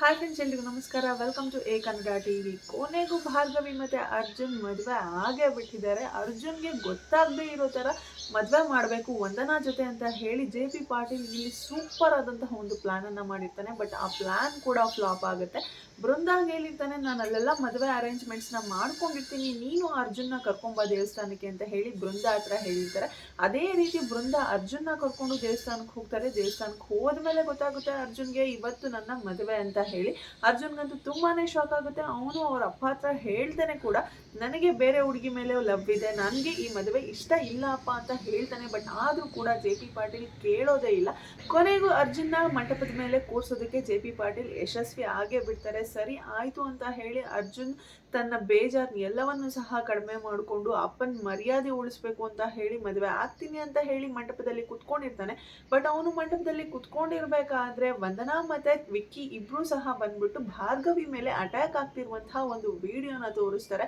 Hi friends ಎಲ್ರಿಗೂ ನಮಸ್ಕಾರ. Welcome to A Kannada TV ಕೊನೆಗೂ ಭಾರ್ಗವಿ ಮತ್ತೆ ಅರ್ಜುನ್ ಮದುವೆ ಆಗೇ ಬಿಟ್ಟಿದ್ದಾರೆ. ಅರ್ಜುನ್ಗೆ ಗೊತ್ತಾಗದೇ ಇರೋ ಥರ ಮದುವೆ ಮಾಡಬೇಕು, ವಂದನಾ ಜೊತೆ ಅಂತ ಹೇಳಿ ಜೆ ಪಿ ಪಾಟೀಲ್ ಇಲ್ಲಿ ಸೂಪರ್ ಆದಂತಹ ಒಂದು ಪ್ಲ್ಯಾನನ್ನು ಮಾಡಿರ್ತಾನೆ. ಬಟ್ ಆ ಪ್ಲಾನ್ ಕೂಡ ಫ್ಲಾಪ್ ಆಗುತ್ತೆ. ಬೃಂದ ಹೇಳಿರ್ತಾನೆ, ನಾನು ಅಲ್ಲೆಲ್ಲ ಮದುವೆ ಅರೇಂಜ್ಮೆಂಟ್ಸ್ನ ಮಾಡ್ಕೊಂಡಿರ್ತೀನಿ. ನೀನು ಅರ್ಜುನ್ನ ಕರ್ಕೊಂಬ ದೇವಸ್ಥಾನಕ್ಕೆ ಅಂತ ಹೇಳಿ ಬೃಂದ ಹತ್ರ ಹೇಳಿರ್ತಾರೆ. ಅದೇ ರೀತಿ ಬೃಂದ ಅರ್ಜುನ್ನ ಕರ್ಕೊಂಡು ದೇವಸ್ಥಾನಕ್ಕೆ ಹೋಗ್ತಾರೆ. ದೇವಸ್ಥಾನಕ್ಕೆ ಹೋದ್ಮೇಲೆ ಗೊತ್ತಾಗುತ್ತೆ ಅರ್ಜುನ್ಗೆ, ಇವತ್ತು ನನ್ನ ಮದುವೆ ಅಂತ ಹೇಳಿ. ಅರ್ಜುನ್ಗಂತೂ ತುಂಬಾನೇ ಶಾಕ್ ಆಗುತ್ತೆ. ಅವನು ಅವ್ರ ಅಪ್ಪ ಹತ್ರ ಹೇಳ್ತಾನೆ ಕೂಡ, ನನಗೆ ಬೇರೆ ಹುಡುಗಿ ಮೇಲೆ ಲವ್ ಇದೆ. ನನಗೆ ಈ ಮದುವೆ ಇಷ್ಟ ಇಲ್ಲ ಅಪ್ಪ ಅಂತ ಹೇಳ್ತಾನೆ. ಬಟ್ ಆದರೂ ಕೂಡ ಜೆ ಪಿ ಪಾಟೀಲ್ ಕೇಳೋದೇ ಇಲ್ಲ. ಕೊನೆಗೂ ಅರ್ಜುನ್ನ ಮಂಟಪದ ಮೇಲೆ ಕೂರಿಸೋದಕ್ಕೆ ಜೆ ಪಿ ಪಾಟೀಲ್ ಯಶಸ್ವಿ ಆಗೇ ಬಿಡ್ತಾರೆ. ಸರಿ ಆಯಿತು ಅಂತ ಹೇಳಿ ಅರ್ಜುನ್ ತನ್ನ ಬೇಜಾರ್ ಎಲ್ಲವನ್ನು ಸಹ ಕಡಿಮೆ ಮಾಡಿಕೊಂಡು ಅಪ್ಪನ ಮರ್ಯಾದೆ ಉಳಿಸ್ಬೇಕು ಅಂತ ಹೇಳಿ ಮದುವೆ ಆಗ್ತೀನಿ ಅಂತ ಹೇಳಿ ಮಂಟಪದಲ್ಲಿ ಕುತ್ಕೊಂಡಿರ್ತಾನೆ. ಬಟ್ ಅವನು ಮಂಟಪದಲ್ಲಿ ಕುತ್ಕೊಂಡಿರ್ಬೇಕಾದ್ರೆ ವಂದನಾ ಮತ್ತೆ ವಿಕ್ಕಿ ಇಬ್ಬರೂ ಸಹ ಬಂದ್ಬಿಟ್ಟು ಭಾರ್ಗವಿ ಮೇಲೆ ಅಟ್ಯಾಕ್ ಆಗ್ತಿರುವಂತಹ ಒಂದು ವಿಡಿಯೋನ ತೋರಿಸ್ತಾರೆ.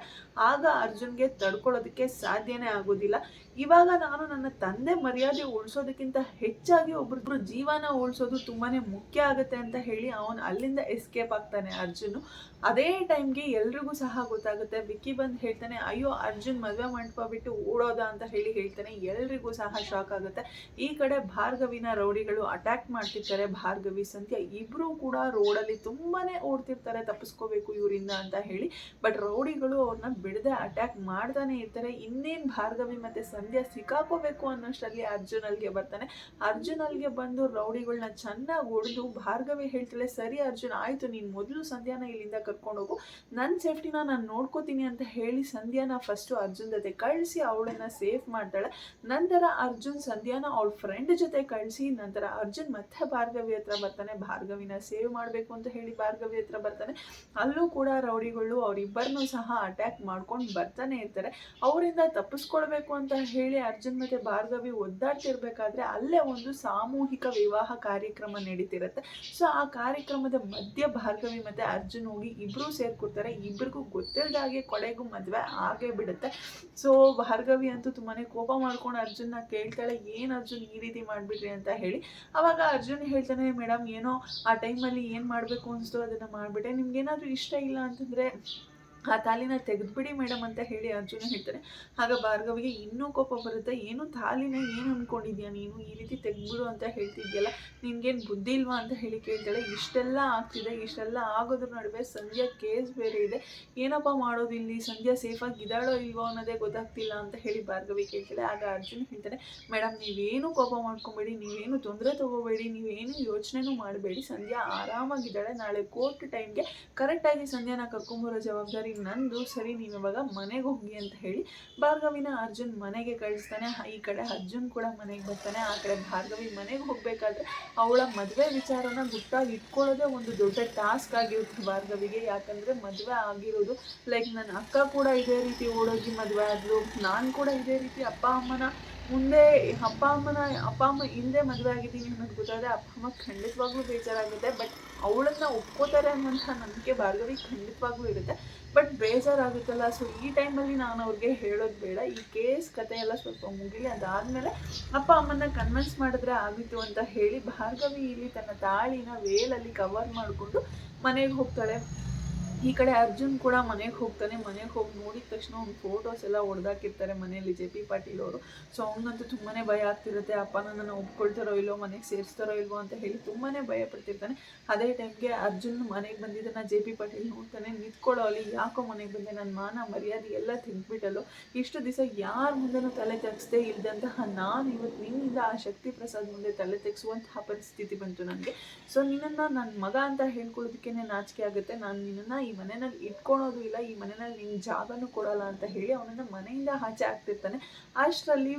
ಆಗ ಅರ್ಜುನ್ಗೆ ತಡ್ಕೊಳ್ಳೋದಕ್ಕೆ ಸಾಧ್ಯನೇ ಆಗೋದಿಲ್ಲ. ಇವಾಗ ನಾನು ನನ್ನ ತಂದೆ ಮರ್ಯಾದೆ ಉಳಿಸೋದಕ್ಕಿಂತ ಹೆಚ್ಚಾಗಿ ಒಬ್ರೊಬ್ರು ಜೀವನ ಉಳಿಸೋದು ತುಂಬಾನೇ ಮುಖ್ಯ ಆಗುತ್ತೆ ಅಂತ ಹೇಳಿ ಅವನು ಅಲ್ಲಿಂದ ಎಸ್ಕೇಪ್ ಆಗ್ತಾನೆ ಅರ್ಜುನ್. ಅದೇ ಟೈಮ್ಗೆ ಎಲ್ರಿಗೂ ಸಹ ಗೊತ್ತಾಗುತ್ತೆ. ವಿಕ್ಕಿ ಬಂದು ಹೇಳ್ತಾನೆ, ಅಯ್ಯೋ, ಅರ್ಜುನ್ ಮದುವೆ ಮಂಟಪ ಬಿಟ್ಟು ಓಡೋದ ಅಂತ ಹೇಳಿ ಹೇಳ್ತಾನೆ. ಎಲ್ರಿಗೂ ಸಹ ಶಾಕ್ ಆಗುತ್ತೆ. ಈ ಕಡೆ ಭಾರ್ಗವಿನ ರೌಡಿಗಳು ಅಟ್ಯಾಕ್ ಮಾಡ್ತಿರ್ತಾರೆ. ಭಾರ್ಗವಿ ಸಂತ್ಯ ಇಬ್ರು ಕೂಡ ರೋಡಲ್ಲಿ ತುಂಬಾನೇ ಓಡ್ತಿರ್ತಾರೆ. ತಪ್ಪಿಸ್ಕೋಬೇಕು ಇವರಿಂದ ಅಂತ ಹೇಳಿ. ಬಟ್ ರೌಡಿಗಳು ಅವ್ರನ್ನ ಬಿಡದೆ ಅಟ್ಯಾಕ್ ಮಾಡ್ತಾನೆ ಇರ್ತಾರೆ. ಇನ್ನೇನ್ ಭಾರ್ಗವಿ ಮತ್ತೆ ಸಂಧ್ಯಾ ಸಿಕ್ಕಾಕೋಬೇಕು ಅನ್ನೋಷ್ಟರಲ್ಲಿ ಅರ್ಜುನ್ ಅಲ್ಲಿಗೆ ಬರ್ತಾನೆ. ಅರ್ಜುನ್ ಅಲ್ಲಿಗೆ ಬಂದು ರೌಡಿಗಳನ್ನ ಚೆನ್ನಾಗಿ ಹೊಡೆದು ಭಾರ್ಗವಿ ಹೇಳ್ತಾಳೆ ಸರಿ ಅರ್ಜುನ್, ಆಯ್ತು. ನೀನು ಮೊದಲು ಸಂಧ್ಯಾನ ಇಲ್ಲಿಂದ ಕರ್ಕೊಂಡು ಹೋಗು. ನನ್ನ ಸೇಫ್ಟಿನ ನಾನು ನೋಡ್ಕೋತೀನಿ ಅಂತ ಹೇಳಿ ಸಂಧ್ಯಾನ ಫಸ್ಟು ಅರ್ಜುನ್ ಜೊತೆ ಕಳಿಸಿ ಅವಳನ್ನ ಸೇಫ್ ಮಾಡ್ತಾಳೆ. ನಂತರ ಅರ್ಜುನ್ ಸಂಧ್ಯಾನ ಅವಳ ಫ್ರೆಂಡ್ ಜೊತೆ ಕಳಿಸಿ ನಂತರ ಅರ್ಜುನ್ ಮತ್ತೆ ಭಾರ್ಗವಿ ಹತ್ರ ಬರ್ತಾನೆ. ಭಾರ್ಗವಿನ ಸೇವ್ ಮಾಡಬೇಕು ಅಂತ ಹೇಳಿ ಭಾರ್ಗವಿ ಹತ್ರ ಬರ್ತಾನೆ. ಅಲ್ಲೂ ಕೂಡ ರೌಡಿಗಳು ಅವರಿಬ್ಬರನ್ನೂ ಸಹ ಅಟ್ಯಾಕ್ ಮಾಡ್ಕೊಂಡು ಬರ್ತಾನೆ ಇರ್ತಾರೆ. ಅವರಿಂದ ತಪ್ಪಿಸ್ಕೊಳ್ಬೇಕು ಅಂತ ಹೇಳಿ ಅರ್ಜುನ್ ಮತ್ತೆ ಭಾರ್ಗವಿ ಒದ್ದಾಡ್ತಿರ್ಬೇಕಾದ್ರೆ ಅಲ್ಲೇ ಒಂದು ಸಾಮೂಹಿಕ ವಿವಾಹ ಕಾರ್ಯಕ್ರಮ ನಡೀತಿರುತ್ತೆ. ಸೊ ಆ ಕಾರ್ಯಕ್ರಮದ ಮಧ್ಯ ಭಾರ್ಗವಿ ಮತ್ತೆ ಅರ್ಜುನ್ ಹೋಗಿ ಇಬ್ರು ಸೇರ್ಕೊಡ್ತಾರೆ, ಇಬ್ರಿಗೂ ಗೊತ್ತಿಲ್ದಾಗೆ ಕೊನೆಗೂ ಮದುವೆ ಆಗೇ ಬಿಡುತ್ತೆ. ಸೊ ಭಾರ್ಗವಿ ಅಂತೂ ತುಂಬಾ ಕೋಪ ಮಾಡ್ಕೊಂಡು ಅರ್ಜುನ್ನ ಕೇಳ್ತಾಳೆ, ಏನು ಅರ್ಜುನ್ ಈ ರೀತಿ ಮಾಡಿಬಿಟ್ರಿ ಅಂತ ಹೇಳಿ. ಅವಾಗ ಅರ್ಜುನ್ ಹೇಳ್ತಾನೆ ಮೇಡಮ್ ಏನೋ ಆ ಟೈಮಲ್ಲಿ ಏನು ಮಾಡಬೇಕು ಅನಿಸ್ತು, ಅದನ್ನು ಮಾಡಿಬಿಟ್ಟೆ. ನಿಮ್ಗೇನಾದರೂ ಇಷ್ಟ ಇಲ್ಲ ಅಂತಂದರೆ ಆ ತಾಲಿನ ತೆಗೆದ್ಬಿಡಿ ಮೇಡಮ್ ಅಂತ ಹೇಳಿ ಅರ್ಜುನ ಹೇಳ್ತಾನೆ ಆಗ ಭಾರ್ಗವಿಗೆ ಇನ್ನೂ ಕೋಪ ಬರುತ್ತೆ. ಏನು ತಾಲಿನ ಏನು ಅಂದ್ಕೊಂಡಿದ್ಯಾ ನೀನು? ಈ ರೀತಿ ತೆಗ್ದ್ಬಿಡು ಅಂತ ಹೇಳ್ತಿದ್ಯಲ್ಲ, ನಿನ್ಗೇನು ಬುದ್ಧಿ ಇಲ್ವಾ ಅಂತ ಹೇಳಿ ಕೇಳ್ತಾಳೆ. ಇಷ್ಟೆಲ್ಲ ಆಗ್ತಿದೆ, ಇಷ್ಟೆಲ್ಲ ಆಗೋದ್ರ ನಡುವೆ ಸಂಧ್ಯಾ ಕೇಸ್ ಬೇರೆ ಇದೆ. ಏನಪ್ಪ ಮಾಡೋದು ಇಲ್ಲಿ? ಸಂಧ್ಯಾ ಸೇಫಾಗಿ ಇದ್ದಾಳೋ ಇಲ್ವೋ ಅನ್ನೋದೇ ಗೊತ್ತಾಗ್ತಿಲ್ಲ ಅಂತ ಹೇಳಿ ಭಾರ್ಗವಿ ಕೇಳ್ತಾಳೆ. ಆಗ ಅರ್ಜುನ್ ಹೇಳ್ತಾನೆ, ಮೇಡಮ್, ನೀವೇನು ಕೋಪ ಮಾಡ್ಕೊಬೇಡಿ, ನೀವೇನು ತೊಂದರೆ ತಗೋಬೇಡಿ, ನೀವೇನು ಯೋಚನೆನೂ ಮಾಡಬೇಡಿ. ಸಂಧ್ಯಾ ಆರಾಮಾಗಿದ್ದಾಳೆ. ನಾಳೆ ಕೋರ್ಟ್ ಟೈಮ್ಗೆ ಕರೆಕ್ಟಾಗಿ ಸಂಧ್ಯಾನ ಕರ್ಕೊಂಬರೋ ಜವಾಬ್ದಾರಿ ನಂದು ಸರಿ, ನೀನು ಇವಾಗ ಮನೆಗೆ ಹೋಗಿ ಅಂತ ಹೇಳಿ ಭಾರ್ಗವಿನ ಅರ್ಜುನ್ ಮನೆಗೆ ಕಳಿಸ್ತಾನೆ. ಈ ಕಡೆ ಅರ್ಜುನ್ ಕೂಡ ಮನೆಗೆ ಬರ್ತಾನೆ. ಆ ಕಡೆ ಭಾರ್ಗವಿ ಮನೆಗೆ ಹೋಗಬೇಕಾದ್ರೆ ಅವಳ ಮದುವೆ ವಿಚಾರನ ಗುಟ್ಟಾಗಿ ಇಟ್ಕೊಳ್ಳೋದೇ ಒಂದು ದೊಡ್ಡ ಟಾಸ್ಕ್ ಆಗಿರುತ್ತೆ ಭಾರ್ಗವಿಗೆ. ಯಾಕಂದರೆ ಮದುವೆ ಆಗಿರೋದು ಲೈಕ್ ನನ್ನ ಅಕ್ಕ ಕೂಡ ಇದೇ ರೀತಿ ಓಡೋಗಿ ಮದುವೆ ಆದಳು ನಾನು ಕೂಡ ಇದೇ ರೀತಿ ಅಪ್ಪ, ಅಮ್ಮನ ಮುಂದೆ ಅಪ್ಪ ಅಮ್ಮನ, ಅಪ್ಪ ಅಮ್ಮ ಹಿಂದೆ ಮದುವೆ ಆಗಿದ್ದೀನಿ ಅನ್ನೋದು ಗೊತ್ತಾದ್ರೆ ಅಪ್ಪ ಅಮ್ಮ ಖಂಡಿತವಾಗ್ಲೂ ಬೇಜಾರಾಗುತ್ತೆ. ಬಟ್ ಅವಳನ್ನ ಒಪ್ಕೋತಾರೆ ಅನ್ನೋಂಥ ನಂಬಿಕೆ ಭಾರ್ಗವಿ ಖಂಡಿತವಾಗ್ಲೂ ಇರುತ್ತೆ. ಬಟ್ ಬೇಜಾರಾಗುತ್ತಲ್ಲ. ಸೊ ಈ ಟೈಮಲ್ಲಿ ನಾನು ಅವ್ರಿಗೆ ಹೇಳೋದು ಬೇಡ. ಈ ಕೇಸ್ ಕತೆ ಎಲ್ಲ ಸ್ವಲ್ಪ ಮುಗಿಲಿ, ಅದಾದಮೇಲೆ ಅಪ್ಪ ಅಮ್ಮನ ಕನ್ವಿನ್ಸ್ ಮಾಡಿದ್ರೆ ಆಗಿತ್ತು ಅಂತ ಹೇಳಿ ಭಾರ್ಗವಿ ಇಲ್ಲಿ ತನ್ನ ತಾಳಿನ ವೇಲಲ್ಲಿ ಕವರ್ ಮಾಡಿಕೊಂಡು ಮನೆಗೆ ಹೋಗ್ತಾಳೆ. ಈ ಕಡೆ ಅರ್ಜುನ್ ಕೂಡ ಮನೆಗೆ ಹೋಗ್ತಾನೆ, ಮನೆಗೆ ಹೋಗಿ ನೋಡಿದ ತಕ್ಷಣ ಅವ್ನ ಫೋಟೋಸ್ ಎಲ್ಲ ಹೊಡೆದಾಕಿರ್ತಾರೆ ಮನೆಯಲ್ಲಿ ಜೆ ಪಿ ಪಾಟೀಲ್ ಅವರು. ಸೊ ಅವನಂತೂ ತುಂಬಾ ಭಯ ಆಗ್ತಿರುತ್ತೆ ಅಪ್ಪ ನನ್ನನ್ನು ಒಪ್ಕೊಳ್ತಾರೋ ಇಲ್ಲೋ, ಮನೆಗೆ ಸೇರಿಸ್ತಾರೋ ಇಲ್ವೋ ಅಂತ ಹೇಳಿ ತುಂಬಾ ಭಯ ಪಡ್ತಿರ್ತಾನೆ. ಅದೇ ಟೈಮ್ಗೆ ಅರ್ಜುನ್ ಮನೆಗೆ ಬಂದಿದ್ದನ್ನು ಜೆ ಪಿ ಪಾಟೀಲ್ ನೋಡ್ತಾನೆ ನಿಂತ್ಕೊಳ್ಳೋ ಅಲ್ಲಿ ಯಾಕೋ ಮನೆಗೆ ಬಂದೆ ನನ್ನ ಮಾನ, ಮರ್ಯಾದೆ ಎಲ್ಲ ತಿಂದ್ಬಿಟ್ಟಲ್ಲೋ. ಇಷ್ಟು ದಿವಸ ಯಾರ ಮುಂದೆನೂ ತಲೆ ತೆಗ್ಸದೇ ಇಲ್ದಂತಹ ನಾನು ಇವತ್ತು ನಿನ್ನಿಂದ ಆ ಶಕ್ತಿ ಪ್ರಸಾದ್ ಮುಂದೆ ತಲೆ ತೆಗೆಸುವಂತಹ ಪರಿಸ್ಥಿತಿ ಬಂತು ನನಗೆ. ಸೊ ನಿನ್ನನ್ನು ನನ್ನ ಮಗ ಅಂತ ಹೇಳ್ಕೊಳ್ಳೋದಕ್ಕೇ ನಾಚಿಕೆ ಆಗುತ್ತೆ. ನಾನು ನಿನ್ನನ್ನು ಈ ಮನೆಯಲ್ಲಿ ಇಟ್ಕೊಳೋದು ಇಲ್ಲ, ಈ ಮನೆಯಲ್ಲಿ ನಿನ್ನ ಜಾಗನೂ ಕೊಡಲ್ಲ ಅಂತ ಹೇಳಿ ಅವನನ್ನು ಮನೆಯಿಂದ ಆಚೆ ಹಾಕ್ತಿರ್ತಾನೆ. ಅಷ್ಟರಲ್ಲಿ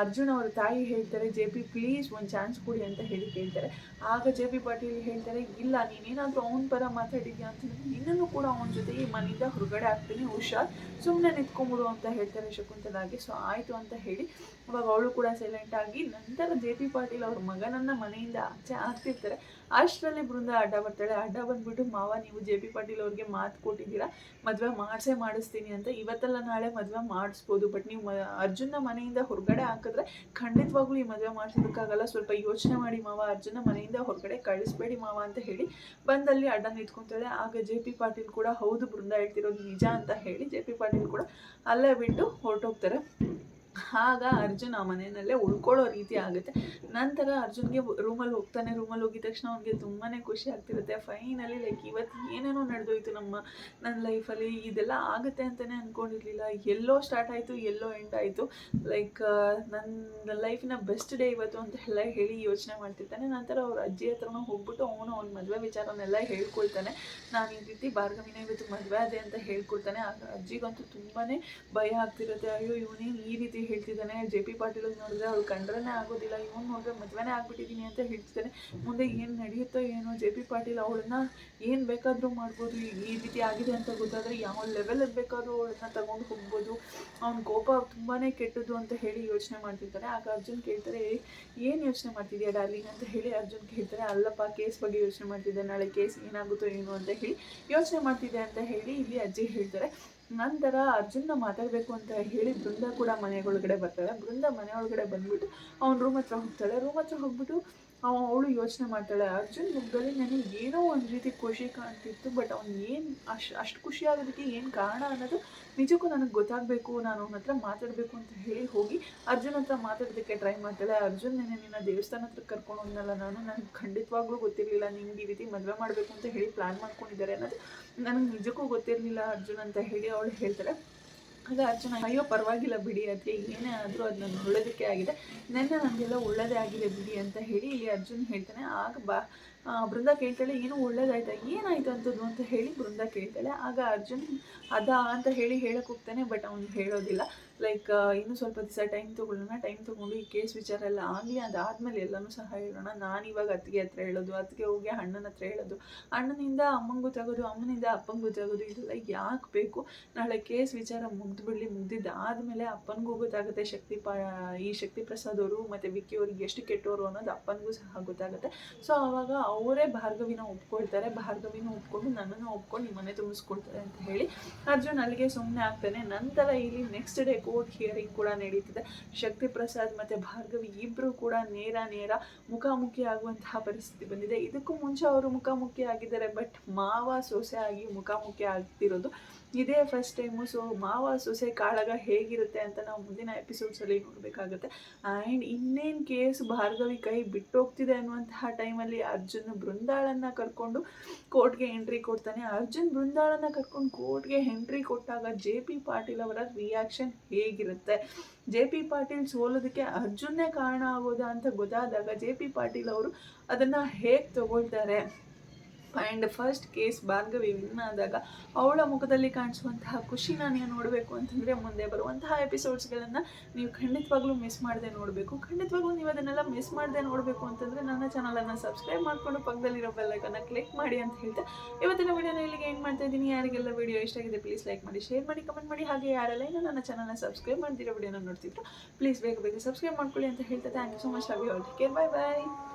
ಅರ್ಜುನ್ ಅವರ ತಾಯಿ ಹೇಳ್ತಾರೆ, ಜೆ ಪಿ ಪ್ಲೀಸ್ ಒಂದು ಚಾನ್ಸ್ ಕೊಡಿ ಅಂತ ಹೇಳಿ ಕೇಳ್ತಾರೆ. ಆಗ ಜೆ ಪಿ ಪಾಟೀಲ್ ಹೇಳ್ತಾರೆ, ಇಲ್ಲ, ನೀನೇನಾದರೂ ಅವನ ಪರ ಮಾತಾಡಿದ್ಯಾ ಅಂತಂದರೆ ನಿನ್ನನ್ನು ಕೂಡ ಅವನ ಜೊತೆ ಈ ಮನೆಯಿಂದ ಹೊರಗಡೆ ಹಾಕ್ತೀನಿ, ಹುಷಾರ್. ಸುಮ್ಮನೆ ನಿಂತ್ಕೊಂಬಿಡು ಅಂತ ಹೇಳ್ತಾರೆ ಶಕುಂತಲಾಗೆ. ಸೊ ಆಯಿತು ಅಂತ ಹೇಳಿ ಅವಾಗ ಅವಳು ಕೂಡ ಸೈಲೆಂಟ್ ಆಗಿ ನಂತರ ಜೆ ಪಿ ಪಾಟೀಲ್ ಅವ್ರ ಮಗನನ್ನು ಮನೆಯಿಂದ ಆಚೆ ಆಗ್ತಿರ್ತಾರೆ ಅಷ್ಟರಲ್ಲಿ ಬೃಂದ ಅಡ್ಡ ಬರ್ತಾಳೆ. ಅಡ್ಡ ಬಂದ್ಬಿಟ್ಟು, ಮಾವ, ನೀವು ಜೆ ಪಿ ಪಾಟೀಲ್ ಅವ್ರಿಗೆ ಮಾತು ಕೊಟ್ಟಿದ್ದೀರಾ? ಮದುವೆ ಮಾಡಿಸೇ ಮಾಡಿಸ್ತೀನಿ ಅಂತ. ಇವತ್ತೆಲ್ಲ ನಾಳೆ ಮದುವೆ ಮಾಡಿಸ್ಬೋದು. ಬಟ್ ನೀವು ಮ ಮನೆಯಿಂದ ಹೊರಗಡೆ ಹಾಕಿದ್ರೆ ಖಂಡಿತವಾಗ್ಲೂ ಈ ಮದುವೆ ಮಾಡಿಸೋದಕ್ಕಾಗಲ್ಲ. ಸ್ವಲ್ಪ ಯೋಚನೆ ಮಾಡಿ ಮಾವ ಅರ್ಜುನ ಮನೆಯಿಂದ ಹೊರಗಡೆ ಕಳಿಸ್ಬೇಡಿ ಮಾವ ಅಂತ ಹೇಳಿ ಬಂದಲ್ಲಿ ಅಡ್ಡ ನಿಂತ್ಕೊತಾಳೆ ಆಗ ಜೆ ಪಿ ಪಾಟೀಲ್ ಕೂಡ, ಹೌದು ಬೃಂದ, ಹೇಳ್ತಿರೋದು ನಿಜ ಅಂತ ಹೇಳಿ ಜೆ ಪಿ ಪಾಟೀಲ್ ಕೂಡ ಅಲ್ಲೇ ಬಿಟ್ಟು ಹೊರಟೋಗ್ತಾರೆ. ಆಗ ಅರ್ಜುನ್ ಆ ಮನೆಯಲ್ಲೇ ಉಳ್ಕೊಳ್ಳೋ ರೀತಿ ಆಗುತ್ತೆ. ನಂತರ ಅರ್ಜುನ್ಗೆ ರೂಮಲ್ಲಿ ಹೋಗ್ತಾನೆ. ರೂಮಲ್ಲಿ ಹೋಗಿದ ತಕ್ಷಣ ಅವ್ನಿಗೆ ತುಂಬಾ ಖುಷಿ ಆಗ್ತಿರುತ್ತೆ. ಫೈನಲಿ ಲೈಕ್ ಇವತ್ತು ಏನೇನೋ ನಡೆದೋಯ್ತು ನಮ್ಮ ನನ್ನ ಲೈಫಲ್ಲಿ ಇದೆಲ್ಲ ಆಗುತ್ತೆ ಅಂತಲೇ ಅಂದ್ಕೊಂಡಿರಲಿಲ್ಲ ಎಲ್ಲೋ ಸ್ಟಾರ್ಟ್ ಆಯಿತು, ಎಲ್ಲೋ ಎಂಡ್ ಆಯಿತು. ಲೈಕ್ ನನ್ನ ಲೈಫಿನ ಬೆಸ್ಟ್ ಡೇ ಇವತ್ತು ಅಂತ ಎಲ್ಲ ಹೇಳಿ ಯೋಚನೆ ಮಾಡ್ತಿರ್ತಾನೆ. ನಂತರ ಅವ್ರ ಅಜ್ಜಿ ಹತ್ರನೂ ಹೋಗ್ಬಿಟ್ಟು ಅವನು ಅವ್ನ ಮದುವೆ ವಿಚಾರನೆಲ್ಲ ಹೇಳ್ಕೊಳ್ತಾನೆ. ನಾನು ಈ ರೀತಿ ಭಾರ್ಗವಿನ ಇವತ್ತು ಮದುವೆ ಅದೇ ಅಂತ ಹೇಳ್ಕೊಡ್ತಾನೆ. ಆಗ ಅಜ್ಜಿಗಂತೂ ತುಂಬಾ ಭಯ ಆಗ್ತಿರುತ್ತೆ. ಅಯ್ಯೋ ಇವನೇನು ಈ ರೀತಿ ಹೇಳ್ತಿದ್ದಾನೆ. ಜೆ ಪಿ ಪಾಟೀಲ್ ನೋಡಿದ್ರೆ ಅವ್ಳು ಕಂಡ್ರೇ ಆಗೋದಿಲ್ಲ. ಇವನು ನೋಡಿದ್ರೆ ಮದುವೆನೇ ಆಗ್ಬಿಟ್ಟಿದ್ದೀನಿ ಅಂತ ಹೇಳ್ತಿದ್ದಾನೆ. ಮುಂದೆ ಏನು ನಡೆಯುತ್ತೋ ಏನೋ ಜೆ ಪಿ ಪಾಟೀಲ್ ಅವಳನ್ನ ಏನು ಬೇಕಾದರೂ ಮಾಡ್ಬೋದು. ಈ ರೀತಿ ಆಗಿದೆ ಅಂತ ಗೊತ್ತಾದರೆ ಯಾವ ಲೆವೆಲಲ್ಲಿ ಬೇಕಾದರೂ ಅವಳನ್ನ ತಗೊಂಡು ಹೋಗ್ಬೋದು. ಅವ್ನ ಕೋಪ ತುಂಬಾ ಕೆಟ್ಟದ್ದು ಅಂತ ಹೇಳಿ ಯೋಚನೆ ಮಾಡ್ತಿರ್ತಾರೆ. ಆಗ ಅರ್ಜುನ್ ಕೇಳ್ತಾರೆ ಏನು ಯೋಚನೆ ಮಾಡ್ತಿದ್ಯಾ ಡಾರ್ಲಿಂಗ್? ಅಂತ ಹೇಳಿ ಅರ್ಜುನ್ ಕೇಳ್ತಾರೆ, ಅಲ್ಲಪ್ಪ, ಕೇಸ್ ಬಗ್ಗೆ ಯೋಚನೆ ಮಾಡ್ತಿದ್ದೆ. ನಾಳೆ ಕೇಸ್ ಏನಾಗುತ್ತೋ ಏನು ಅಂತ ಹೇಳಿ ಯೋಚನೆ ಮಾಡ್ತಿದ್ದೆ ಅಂತ ಹೇಳಿ ಇಲ್ಲಿ ಅಜ್ಜಿ ಹೇಳ್ತಾರೆ. ನಂತರ ಅರ್ಜುನ್ನ ಮಾತಾಡಬೇಕು ಅಂತ ಹೇಳಿ ಬೃಂದ ಕೂಡ ಮನೆಯೊಳಗಡೆ ಬರ್ತಾಳೆ. ಬೃಂದ ಮನೆ ಒಳಗಡೆ ಬಂದ್ಬಿಟ್ಟು ಅವ್ನ ರೂಮ್ ಹತ್ರ ಹೋಗ್ತಾಳೆ. ರೂಮ್ ಹತ್ರ ಹೋಗ್ಬಿಟ್ಟು ಅವಳು ಯೋಚನೆ ಮಾಡ್ತಾಳೆ, ಅರ್ಜುನ್ ಮುಖದಲ್ಲಿ ನನಗೆ ಏನೋ ಒಂದು ರೀತಿ ಖುಷಿ ಕಾಣ್ತಿತ್ತು ಬಟ್ ಅವ್ನು ಏನು ಅಷ್ಟು ಅಷ್ಟು ಖುಷಿ ಆಗೋದಕ್ಕೆ ಏನು ಕಾರಣ ಅನ್ನೋದು ನಿಜಕ್ಕೂ ನನಗೆ ಗೊತ್ತಾಗಬೇಕು. ನಾನು ಅವನ ಹತ್ರ ಮಾತಾಡಬೇಕು ಅಂತ ಹೇಳಿ ಹೋಗಿ ಅರ್ಜುನ್ ಹತ್ರ ಮಾತಾಡೋದಕ್ಕೆ ಟ್ರೈ ಮಾಡ್ತಾಳೆ. ಅರ್ಜುನ್ ನೆನೆ ನಿನ್ನ ದೇವಸ್ಥಾನ ಹತ್ರ ಕರ್ಕೊಂಡು ಹೋದ್ನಲ್ಲ, ನಾನು ನನಗೆ ಖಂಡಿತವಾಗ್ಲೂ ಗೊತ್ತಿರಲಿಲ್ಲ. ನಿಂಗೆ ಈ ರೀತಿ ಮದುವೆ ಮಾಡಬೇಕು ಅಂತ ಹೇಳಿ ಪ್ಲ್ಯಾನ್ ಮಾಡ್ಕೊಂಡಿದ್ದಾರೆ ಅನ್ನೋದು ನನಗೆ ನಿಜಕ್ಕೂ ಗೊತ್ತಿರಲಿಲ್ಲ ಅರ್ಜುನ್ ಅಂತ ಹೇಳಿ ಅವಳು ಹೇಳ್ತಾಳೆ. ಆಗ ಅರ್ಜುನ? ಅಯ್ಯೋ, ಪರವಾಗಿಲ್ಲ ಬಿಡಿ ಅದಕ್ಕೆ ಏನೇ ಆದರೂ ಅದು ಒಳ್ಳೇದಕ್ಕೆ ಆಗಿದೆ. ನೆನ್ನೆ ನನಗೆಲ್ಲ ಒಳ್ಳೇದೇ ಆಗಿದೆ ಬಿಡಿ ಅಂತ ಹೇಳಿ ಇಲ್ಲಿ ಅರ್ಜುನ್ ಹೇಳ್ತಾನೆ. ಆಗ ಬಾ ಬೃಂದ ಕೇಳ್ತಾಳೆ, ಏನು ಒಳ್ಳೇದಾಯ್ತಾ? ಏನಾಯ್ತು ಅಂಥದ್ದು ಅಂತ ಹೇಳಿ ಬೃಂದ ಕೇಳ್ತಾಳೆ. ಆಗ ಅರ್ಜುನ್, ಅದಾ? ಅಂತ ಹೇಳಿ ಹೇಳಕ್ಕೆ ಹೋಗ್ತಾನೆ, ಬಟ್ ಅವನು ಹೇಳೋದಿಲ್ಲ. ಲೈಕ್ ಇನ್ನೂ ಸ್ವಲ್ಪ ದಿವಸ ಟೈಮ್ ತೊಗೊಳ್ಳೋಣ ಟೈಮ್ ತೊಗೊಂಡು ಈ ಕೇಸ್ ವಿಚಾರ ಎಲ್ಲ ಆಗಲಿ, ಅದಾದಮೇಲೆ ಎಲ್ಲನೂ ಸಹ ಹೇಳೋಣ. ನಾನು ಇವಾಗ ಅತ್ತಿಗೆ ಹತ್ರ ಹೇಳೋದು, ಅತ್ತಿಗೆ ಹೋಗಿ ಅಣ್ಣನ ಹತ್ರ ಹೇಳೋದು, ಅಣ್ಣನಿಂದ ಅಮ್ಮಂಗೂ ಗೊತ್ತಾಗೋದು ಅಮ್ಮನಿಂದ ಅಪ್ಪಂಗೂ ಗೊತ್ತಾಗೋದು ಇದೆಲ್ಲ ಯಾಕೆ ಬೇಕು? ನಾಳೆ ಕೇಸ್ ವಿಚಾರ ಮುಗ್ದು ಬಿಡಲಿ ಮುಗ್ದಿದ್ದಾದಮೇಲೆ ಅಪ್ಪನಿಗೂ ಗೊತ್ತಾಗುತ್ತೆ, ಶಕ್ತಿ ಪಾ, ಈ ಶಕ್ತಿ ಪ್ರಸಾದ್ ಅವರು ಮತ್ತು ವಿಕ್ಕಿ ಅವ್ರಿಗೆ ಎಷ್ಟು ಕೆಟ್ಟವರು ಅನ್ನೋದು ಅಪ್ಪನಿಗೂ ಸಹ ಗೊತ್ತಾಗುತ್ತೆ. ಸೊ ಆವಾಗ ಅವರೇ ಭಾರ್ಗವಿನ ಒಪ್ಕೊಳ್ತಾರೆ. ಭಾರ್ಗವಿನ ಒಪ್ಕೊಂಡು ನನ್ನನ್ನು ಒಪ್ಕೊಂಡು ನಿಮ್ಮನೆ ತುಂಬಿಸ್ಕೊಳ್ತಾರೆ ಅಂತ ಹೇಳಿ ಅರ್ಜುನ್ ಅಲ್ಲಿಗೆ ಸುಮ್ಮನೆ ಆಗ್ತಾನೆ. ನಂತರ ಇಲ್ಲಿ ನೆಕ್ಸ್ಟ್ ಡೇ ಕೋರ್ಟ್ ಹಿಯರಿಂಗ್ ಕೂಡ ನಡೀತಿದೆ. ಶಕ್ತಿ ಪ್ರಸಾದ್ ಮತ್ತು ಭಾರ್ಗವಿ ಇಬ್ಬರು ಕೂಡ ನೇರ ನೇರ ಮುಖಾಮುಖಿ ಆಗುವಂತಹ ಪರಿಸ್ಥಿತಿ ಬಂದಿದೆ. ಇದಕ್ಕೂ ಮುಂಚೆ ಅವರು ಮುಖಾಮುಖಿ ಆಗಿದ್ದಾರೆ ಬಟ್ ಮಾವ ಸೊಸೆ ಆಗಿ ಮುಖಾಮುಖಿ ಆಗ್ತಿರೋದು ಇದೇ ಫಸ್ಟ್ ಟೈಮು ಸೊ ಮಾವ ಸೊಸೆ ಕಾಳಗ ಹೇಗಿರುತ್ತೆ ಅಂತ ನಾವು ಮುಂದಿನ ಎಪಿಸೋಡ್ಸಲ್ಲಿ ನೋಡಬೇಕಾಗುತ್ತೆ. ಆ್ಯಂಡ್ ಇನ್ನೇನು ಕೇಸ್ ಭಾರ್ಗವಿ ಕೈ ಬಿಟ್ಟೋಗ್ತಿದೆ ಅನ್ನುವಂತಹ ಟೈಮಲ್ಲಿ ಅರ್ಜುನ್ ಬೃಂದಾಳನ್ನು ಕರ್ಕೊಂಡು ಕೋರ್ಟ್ಗೆ ಎಂಟ್ರಿ ಕೊಡ್ತಾನೆ. ಅರ್ಜುನ್ ಬೃಂದಾಳನ್ನ ಕರ್ಕೊಂಡು ಕೋರ್ಟ್ಗೆ ಎಂಟ್ರಿ ಕೊಟ್ಟಾಗ ಜೆ ಪಿ ಪಾಟೀಲ್ ಅವರ ರಿಯಾಕ್ಷನ್ ಹೇಗಿರುತ್ತೆ? ಜೆ ಪಿ ಪಾಟೀಲ್ ಸೋಲೋದಕ್ಕೆ ಅರ್ಜುನ್ನೇ ಕಾರಣ ಆಗೋದಾ ಅಂತ ಗೊತ್ತಾದಾಗ ಜೆ ಪಿ ಪಾಟೀಲ್ ಅವರು ಅದನ್ನು ಹೇಗೆ ತಗೊಳ್ತಾರೆ? And first case Bhargavi win ಆದಾಗ ಅವಳ ಮುಖದಲ್ಲಿ ಕಾಣಿಸುವಂತಹ ಖುಷಿನ ನೀವು ನೋಡಬೇಕು ಅಂತಂದರೆ ಮುಂದೆ ಬರುವಂತಹ ಎಪಿಸೋಡ್ಸ್ಗಳನ್ನು ನೀವು ಖಂಡಿತವಾಗ್ಲೂ ಮಿಸ್ ಮಾಡದೆ ನೋಡಬೇಕು. ಖಂಡಿತವಾಗ್ಲೂ ನೀವು ಅದನ್ನೆಲ್ಲ ಮಿಸ್ ಮಾಡದೆ ನೋಡಬೇಕು ಅಂತಂದರೆ ನನ್ನ ಚಾನಲನ್ನು ಸಬ್ಸ್ಕ್ರೈಬ್ ಮಾಡಿಕೊಂಡು ಪಕ್ಕದಲ್ಲಿರೋ ಬೆಲ್ಲೈಕನ್ನು ಕ್ಲಿಕ್ ಮಾಡಿ ಅಂತ ಹೇಳ್ತಾ ಇವತ್ತಿನ ವಿಡಿಯೋನ ಇಲ್ಲಿಗೆ ಏನು ಮಾಡ್ತಾ ಇದ್ದೀನಿ. ಯಾರಿಗೆಲ್ಲ ವಿಡಿಯೋ ಇಷ್ಟ ಆಗಿದೆ ಪ್ಲೀಸ್ ಲೈಕ್ ಮಾಡಿ ಶೇರ್ ಮಾಡಿ ಕಮೆಂಟ್ ಮಾಡಿ. ಹಾಗೆ ಯಾರೆಲ್ಲ ಇನ್ನೂ ನನ್ನ ಚಾನಲ್ನ ಸಬ್ಸ್ಕ್ರೈಬ್ ಮಾಡ್ತಿರೋ ವಿಡಿಯೋನ ನೋಡ್ತಿದ್ರು ಪ್ಲೀಸ್ ಬೇಗ ಬೇಗ ಸಬ್ಸ್ಕ್ರೈಬ್ ಮಾಡ್ಕೊಳ್ಳಿ ಅಂತ ಹೇಳ್ತಾ thank you so much love you all take care bye bye